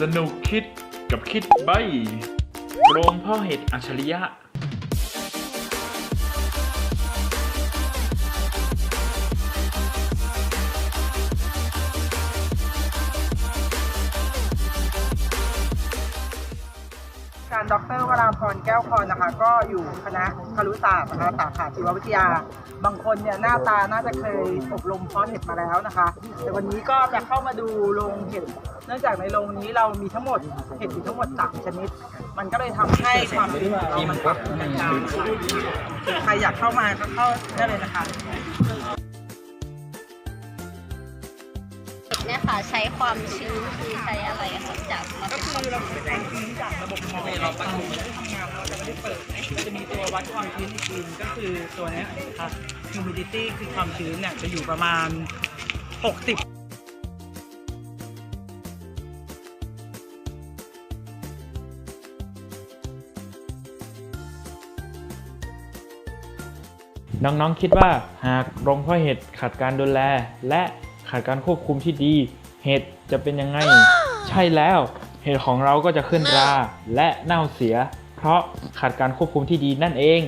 สนุกคิดกับคิดใบโรงพ่อเห็ดอัจฉริยะ การดรวราพรแก้วพรนะคะ ก็อยู่คณะครุศาสตร์นะคะสาขาชีววิทยา บางคนเนี่ยหน้าตาน่าจะเคยอบรมเพาะเห็ดมาแล้วนะคะ แต่วันนี้ก็จะเข้ามาดูโรงเห็ด เนื่องจากในโรงนี้เรามีทั้งหมดเห็ดอยู่ทั้งหมดสามชนิด มันก็เลยทำให้ความรู้เรามันปรับในาใครอยากเข้ามาก็เข้าได้เลยนะคะ ใช้ความชื้นคือใช้อะไรอะคะจากมาก็เป็นคือเราใช้ชื้นจากระบบมอเราประจุที่ทำงานเราจะไม่ได้เปิดมันจะมีตัววัดความชื้นอีกทีนึงก็คือตัวนี้ครับ humidity คือความชื้นเนี่ยจะอยู่ประมาณ 60น้องๆคิดว่าหากโรงพ่อเห็ดขาดการดูแลและ ขาดการควบคุมที่ดี เห็ดจะเป็นยังไง ใช่แล้ว เห็ดของเราก็จะขึ้นรา และเน่าเสีย เพราะขาดการควบคุมที่ดีนั่นเอง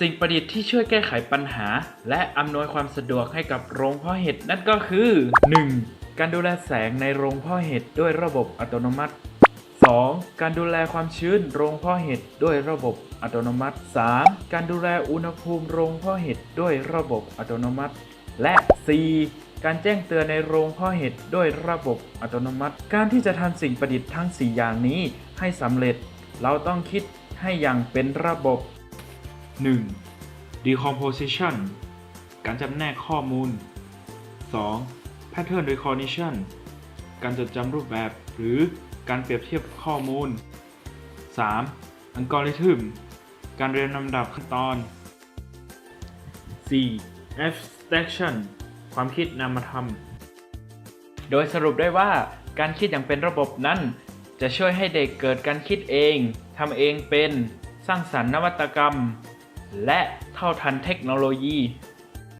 สิ่งประดิษฐ์ที่ช่วยแก้ไขปัญหา และอำนวยความสะดวกให้กับโรงเพาะเห็ดนั่นก็คือ 1. การดูแลแสงในโรงเพาะเห็ดด้วยระบบอัตโนมัติ 2. การดูแลความชื้นโรงเพาะเห็ดด้วยระบบอัตโนมัติ 3. การดูแลอุณหภูมิโรงเพาะเห็ดด้วยระบบอัตโนมัติ และ 4. การแจ้งเตือนในโรงเพาะเห็ดด้วยระบบอัตโนมัติ การที่จะทำสิ่งประดิษฐ์ทั้ง 4 อย่างนี้ให้สำเร็จ เราต้องคิดให้อย่างเป็นระบบ 1. decomposition การจำแนกข้อมูล 2. pattern recognition การจดจำรูปแบบหรือการเปรียบเทียบข้อมูล 3. อัลกอริทึมการเรียนลำดับขั้นตอน 4. abstraction ความคิดนามธรรม โดยสรุปได้ว่าการคิดอย่างเป็นระบบนั้น จะช่วยให้เด็กเกิดการคิดเองทำเองเป็น สร้างสรรค์นวัตกรรม และเท่าทันเทคโนโลยี